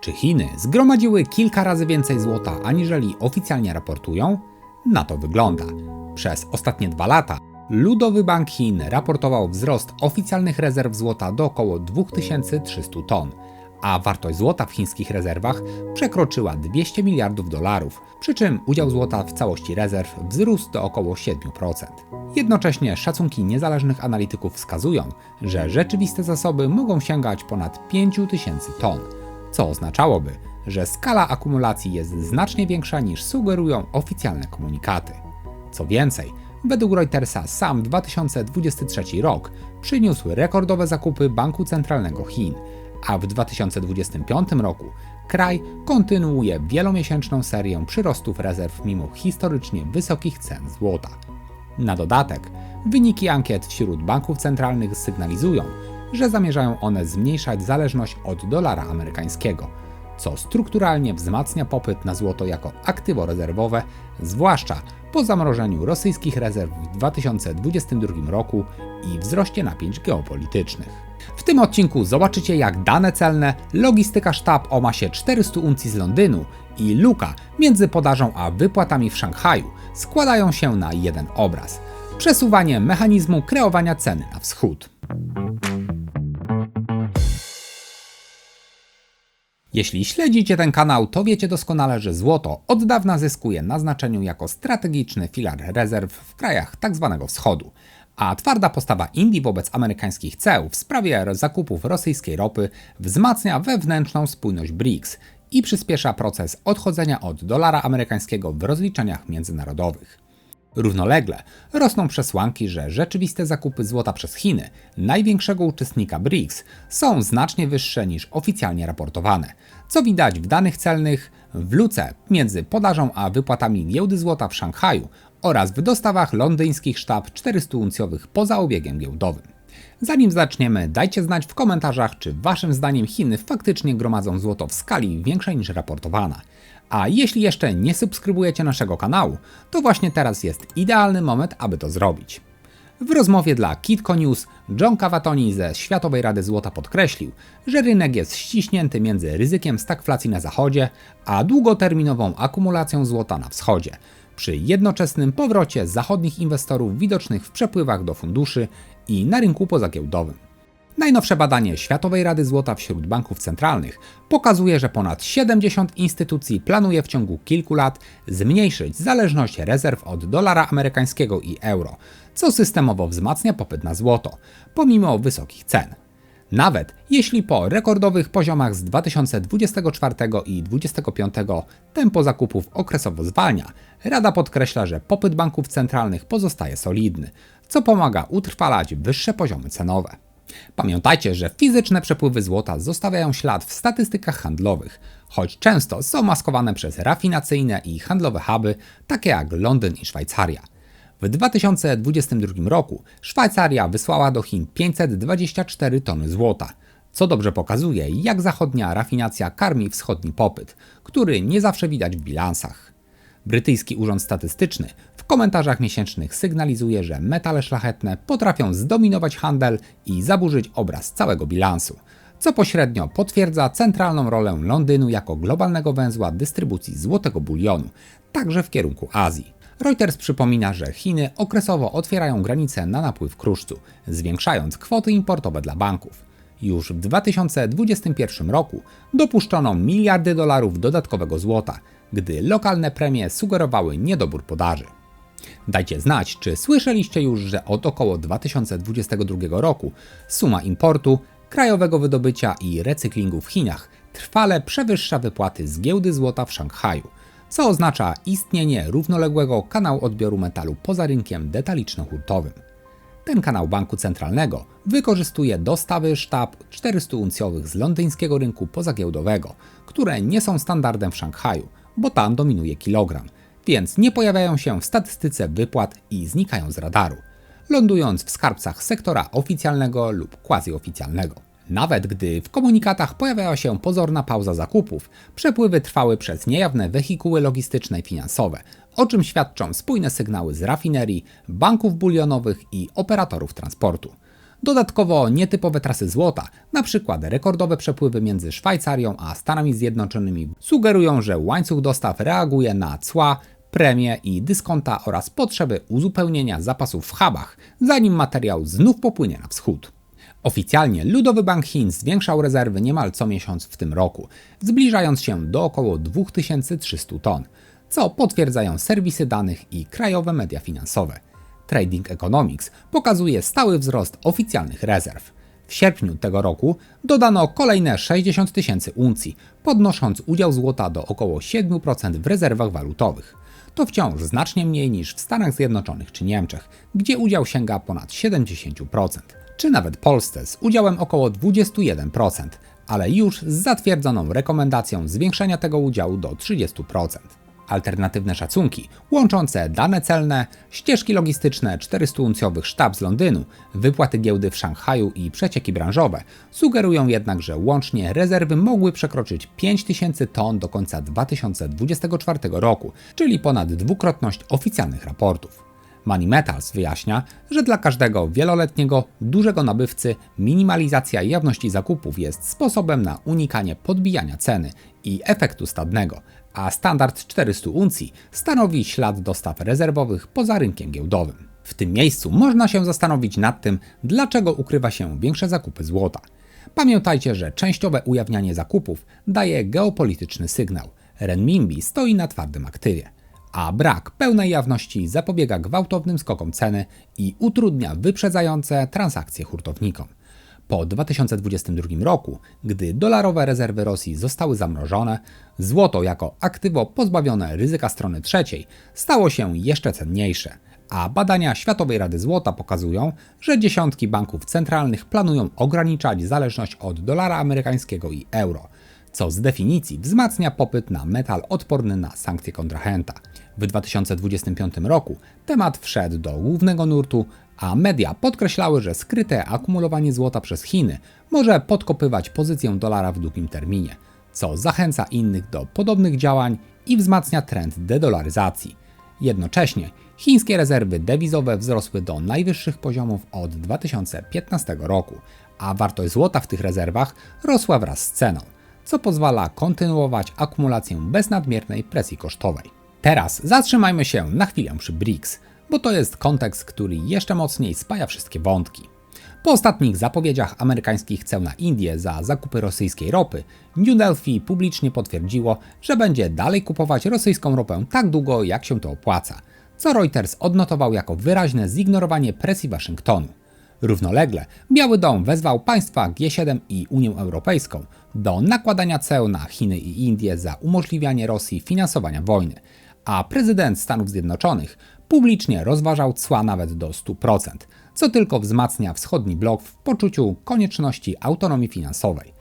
Czy Chiny zgromadziły kilka razy więcej złota, aniżeli oficjalnie raportują? Na to wygląda. Przez ostatnie dwa lata Ludowy Bank Chin raportował wzrost oficjalnych rezerw złota do około 2300 ton, a wartość złota w chińskich rezerwach przekroczyła 200 miliardów dolarów, przy czym udział złota w całości rezerw wzrósł do około 7%. Jednocześnie szacunki niezależnych analityków wskazują, że rzeczywiste zasoby mogą sięgać ponad 5000 ton, co oznaczałoby, że skala akumulacji jest znacznie większa niż sugerują oficjalne komunikaty. Co więcej, według Reutersa sam 2023 rok przyniósł rekordowe zakupy Banku Centralnego Chin, a w 2025 roku kraj kontynuuje wielomiesięczną serię przyrostów rezerw mimo historycznie wysokich cen złota. Na dodatek, wyniki ankiet wśród banków centralnych sygnalizują, że zamierzają one zmniejszać zależność od dolara amerykańskiego, co strukturalnie wzmacnia popyt na złoto jako aktywo rezerwowe, zwłaszcza po zamrożeniu rosyjskich rezerw w 2022 roku i wzroście napięć geopolitycznych. W tym odcinku zobaczycie, jak dane celne, logistyka sztab o masie 400 uncji z Londynu i luka między podażą a wypłatami w Szanghaju składają się na jeden obraz. Przesuwanie mechanizmu kreowania ceny na wschód. Jeśli śledzicie ten kanał, to wiecie doskonale, że złoto od dawna zyskuje na znaczeniu jako strategiczny filar rezerw w krajach tzw. wschodu, a twarda postawa Indii wobec amerykańskich ceł w sprawie zakupów rosyjskiej ropy wzmacnia wewnętrzną spójność BRICS i przyspiesza proces odchodzenia od dolara amerykańskiego w rozliczeniach międzynarodowych. Równolegle rosną przesłanki, że rzeczywiste zakupy złota przez Chiny, największego uczestnika BRICS, są znacznie wyższe niż oficjalnie raportowane, co widać w danych celnych w luce między podażą a wypłatami giełdy złota w Szanghaju oraz w dostawach londyńskich sztab 400-uncjowych poza obiegiem giełdowym. Zanim zaczniemy, dajcie znać w komentarzach, czy waszym zdaniem Chiny faktycznie gromadzą złoto w skali większej niż raportowana. A jeśli jeszcze nie subskrybujecie naszego kanału, to właśnie teraz jest idealny moment, aby to zrobić. W rozmowie dla Kitco News John Cavatoni ze Światowej Rady Złota podkreślił, że rynek jest ściśnięty między ryzykiem stagflacji na zachodzie, a długoterminową akumulacją złota na wschodzie, przy jednoczesnym powrocie zachodnich inwestorów widocznych w przepływach do funduszy i na rynku pozagiełdowym. Najnowsze badanie Światowej Rady Złota wśród banków centralnych pokazuje, że ponad 70 instytucji planuje w ciągu kilku lat zmniejszyć zależność rezerw od dolara amerykańskiego i euro, co systemowo wzmacnia popyt na złoto, pomimo wysokich cen. Nawet jeśli po rekordowych poziomach z 2024 i 2025 tempo zakupów okresowo zwalnia, Rada podkreśla, że popyt banków centralnych pozostaje solidny, co pomaga utrwalać wyższe poziomy cenowe. Pamiętajcie, że fizyczne przepływy złota zostawiają ślad w statystykach handlowych, choć często są maskowane przez rafinacyjne i handlowe huby, takie jak Londyn i Szwajcaria. W 2022 roku Szwajcaria wysłała do Chin 524 tony złota, co dobrze pokazuje, jak zachodnia rafinacja karmi wschodni popyt, który nie zawsze widać w bilansach. Brytyjski Urząd Statystyczny komentarzach miesięcznych sygnalizuje, że metale szlachetne potrafią zdominować handel i zaburzyć obraz całego bilansu, co pośrednio potwierdza centralną rolę Londynu jako globalnego węzła dystrybucji złotego bulionu, także w kierunku Azji. Reuters przypomina, że Chiny okresowo otwierają granice na napływ kruszcu, zwiększając kwoty importowe dla banków. Już w 2021 roku dopuszczono miliardy dolarów dodatkowego złota, gdy lokalne premie sugerowały niedobór podaży. Dajcie znać, czy słyszeliście już, że od około 2022 roku suma importu, krajowego wydobycia i recyklingu w Chinach trwale przewyższa wypłaty z giełdy złota w Szanghaju, co oznacza istnienie równoległego kanału odbioru metalu poza rynkiem detaliczno-hurtowym. Ten kanał banku centralnego wykorzystuje dostawy sztab 400-uncjowych z londyńskiego rynku pozagiełdowego, które nie są standardem w Szanghaju, bo tam dominuje kilogram, więc nie pojawiają się w statystyce wypłat i znikają z radaru, lądując w skarbcach sektora oficjalnego lub quasi-oficjalnego. Nawet gdy w komunikatach pojawiała się pozorna pauza zakupów, przepływy trwały przez niejawne wehikuły logistyczne i finansowe, o czym świadczą spójne sygnały z rafinerii, banków bulionowych i operatorów transportu. Dodatkowo nietypowe trasy złota, np. rekordowe przepływy między Szwajcarią a Stanami Zjednoczonymi, sugerują, że łańcuch dostaw reaguje na cła, premie i dyskonta oraz potrzeby uzupełnienia zapasów w hubach, zanim materiał znów popłynie na wschód. Oficjalnie Ludowy Bank Chin zwiększał rezerwy niemal co miesiąc w tym roku, zbliżając się do około 2300 ton, co potwierdzają serwisy danych i krajowe media finansowe. Trading Economics pokazuje stały wzrost oficjalnych rezerw. W sierpniu tego roku dodano kolejne 60 tysięcy uncji, podnosząc udział złota do około 7% w rezerwach walutowych. To wciąż znacznie mniej niż w Stanach Zjednoczonych czy Niemczech, gdzie udział sięga ponad 70%, czy nawet Polsce z udziałem około 21%, ale już z zatwierdzoną rekomendacją zwiększenia tego udziału do 30%. Alternatywne szacunki, łączące dane celne, ścieżki logistyczne 400-uncjowych sztab z Londynu, wypłaty giełdy w Szanghaju i przecieki branżowe, sugerują jednak, że łącznie rezerwy mogły przekroczyć 5000 ton do końca 2024 roku, czyli ponad dwukrotność oficjalnych raportów. Money Metals wyjaśnia, że dla każdego wieloletniego, dużego nabywcy minimalizacja jawności zakupów jest sposobem na unikanie podbijania ceny i efektu stadnego, a standard 400 uncji stanowi ślad dostaw rezerwowych poza rynkiem giełdowym. W tym miejscu można się zastanowić nad tym, dlaczego ukrywa się większe zakupy złota. Pamiętajcie, że częściowe ujawnianie zakupów daje geopolityczny sygnał. Renminbi stoi na twardym aktywie a brak pełnej jawności zapobiega gwałtownym skokom ceny i utrudnia wyprzedzające transakcje hurtownikom. Po 2022 roku, gdy dolarowe rezerwy Rosji zostały zamrożone, złoto jako aktywo pozbawione ryzyka strony trzeciej stało się jeszcze cenniejsze, a badania Światowej Rady Złota pokazują, że dziesiątki banków centralnych planują ograniczać zależność od dolara amerykańskiego i euro, co z definicji wzmacnia popyt na metal odporny na sankcje kontrahenta. W 2025 roku temat wszedł do głównego nurtu, a media podkreślały, że skryte akumulowanie złota przez Chiny może podkopywać pozycję dolara w długim terminie, co zachęca innych do podobnych działań i wzmacnia trend dedolaryzacji. Jednocześnie chińskie rezerwy dewizowe wzrosły do najwyższych poziomów od 2015 roku, a wartość złota w tych rezerwach rosła wraz z ceną, co pozwala kontynuować akumulację bez nadmiernej presji kosztowej. Teraz zatrzymajmy się na chwilę przy BRICS, bo to jest kontekst, który jeszcze mocniej spaja wszystkie wątki. Po ostatnich zapowiedziach amerykańskich ceł na Indię za zakupy rosyjskiej ropy, New Delphi publicznie potwierdziło, że będzie dalej kupować rosyjską ropę tak długo, jak się to opłaca, co Reuters odnotował jako wyraźne zignorowanie presji Waszyngtonu. Równolegle Biały Dom wezwał państwa G7 i Unię Europejską do nakładania ceł na Chiny i Indie za umożliwianie Rosji finansowania wojny, a prezydent Stanów Zjednoczonych publicznie rozważał cła nawet do 100%, co tylko wzmacnia wschodni blok w poczuciu konieczności autonomii finansowej.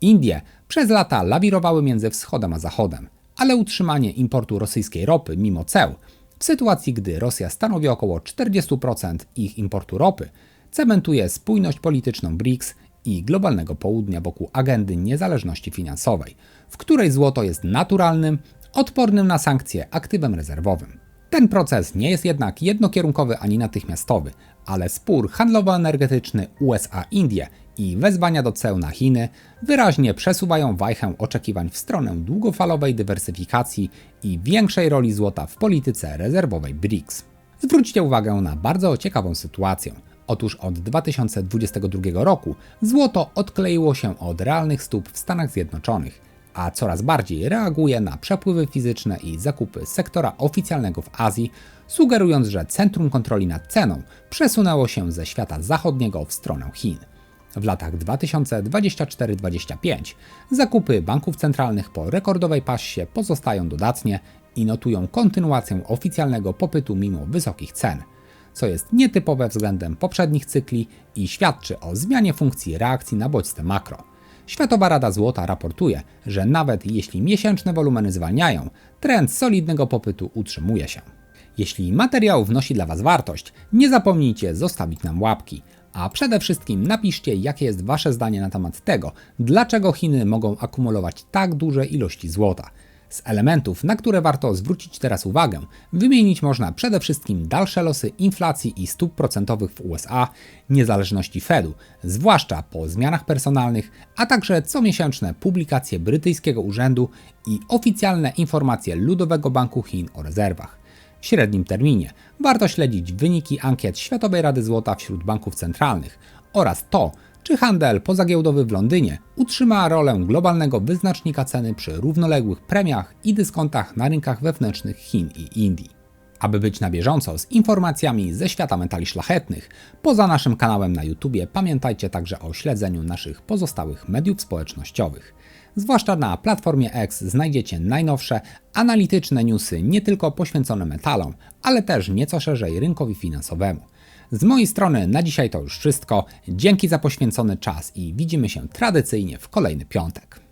Indie przez lata lawirowały między wschodem a zachodem, ale utrzymanie importu rosyjskiej ropy mimo ceł, w sytuacji gdy Rosja stanowi około 40% ich importu ropy, cementuje spójność polityczną BRICS i globalnego południa wokół agendy niezależności finansowej, w której złoto jest naturalnym, odpornym na sankcje aktywem rezerwowym. Ten proces nie jest jednak jednokierunkowy ani natychmiastowy, ale spór handlowo-energetyczny USA-Indie i wezwania do ceł na Chiny wyraźnie przesuwają wajchę oczekiwań w stronę długofalowej dywersyfikacji i większej roli złota w polityce rezerwowej BRICS. Zwróćcie uwagę na bardzo ciekawą sytuację. Otóż od 2022 roku złoto odkleiło się od realnych stóp w Stanach Zjednoczonych a coraz bardziej reaguje na przepływy fizyczne i zakupy sektora oficjalnego w Azji, sugerując, że centrum kontroli nad ceną przesunęło się ze świata zachodniego w stronę Chin. W latach 2024-2025 zakupy banków centralnych po rekordowej pasie pozostają dodatnie i notują kontynuację oficjalnego popytu mimo wysokich cen, co jest nietypowe względem poprzednich cykli i świadczy o zmianie funkcji reakcji na bodźce makro. Światowa Rada Złota raportuje, że nawet jeśli miesięczne wolumeny zwalniają, trend solidnego popytu utrzymuje się. Jeśli materiał wnosi dla Was wartość, nie zapomnijcie zostawić nam łapki, a przede wszystkim napiszcie, jakie jest Wasze zdanie na temat tego, dlaczego Chiny mogą akumulować tak duże ilości złota. Z elementów, na które warto zwrócić teraz uwagę, wymienić można przede wszystkim dalsze losy inflacji i stóp procentowych w USA, niezależności Fedu, zwłaszcza po zmianach personalnych, a także comiesięczne publikacje brytyjskiego urzędu i oficjalne informacje Ludowego Banku Chin o rezerwach. W średnim terminie warto śledzić wyniki ankiet Światowej Rady Złota wśród banków centralnych oraz to, czy handel pozagiełdowy w Londynie utrzyma rolę globalnego wyznacznika ceny przy równoległych premiach i dyskontach na rynkach wewnętrznych Chin i Indii. Aby być na bieżąco z informacjami ze świata metali szlachetnych, poza naszym kanałem na YouTube pamiętajcie także o śledzeniu naszych pozostałych mediów społecznościowych. Zwłaszcza na platformie X znajdziecie najnowsze analityczne newsy nie tylko poświęcone metalom, ale też nieco szerzej rynkowi finansowemu. Z mojej strony na dzisiaj to już wszystko. Dzięki za poświęcony czas i widzimy się tradycyjnie w kolejny piątek.